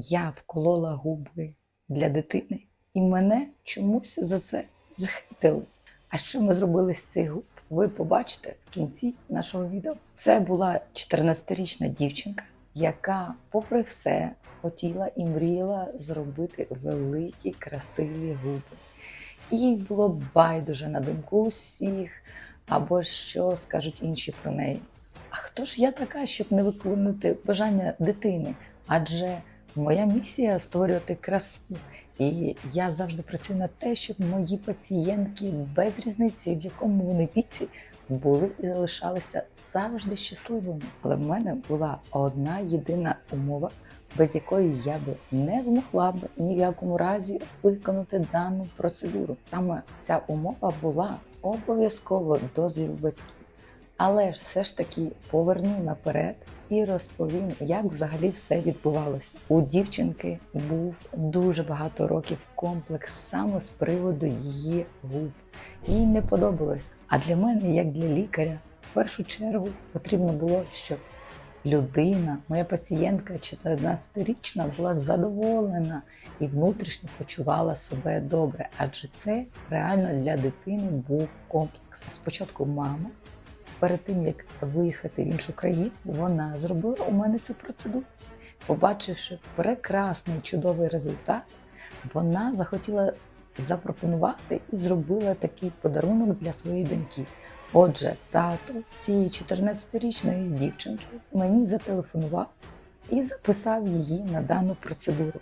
Я вколола губи для дитини, і мене чомусь за це захейтили. А що ми зробили з цих губ? Ви побачите в кінці нашого відео. Це була 14-річна дівчинка, яка, попри все, хотіла і мріяла зробити великі красиві губи. Їй було байдуже на думку усіх, або що скажуть інші про неї. А хто ж я така, щоб не виконати бажання дитини? Адже моя місія створювати красу. І я завжди працюю на те, щоб мої пацієнтки без різниці, в якому вони віці, були і залишалися завжди щасливими. Але в мене була одна єдина умова, без якої я би не змогла б ні в якому разі виконати дану процедуру. Саме ця умова була обов'язково дозвіл батьків. Але все ж таки поверну наперед і розповім, як взагалі все відбувалося. У дівчинки був дуже багато років комплекс саме з приводу її губ. Їй не подобалось. А для мене, як для лікаря, в першу чергу потрібно було, щоб людина, моя пацієнтка 14-річна, була задоволена і внутрішньо почувала себе добре, адже це реально для дитини був комплекс. Спочатку мама перед тим як виїхати в іншу країну, вона зробила у мене цю процедуру. Побачивши прекрасний чудовий результат, вона захотіла запропонувати і зробила такий подарунок для своєї доньки. Отже, тато цієї 14-річної дівчинки мені зателефонував і записав її на дану процедуру.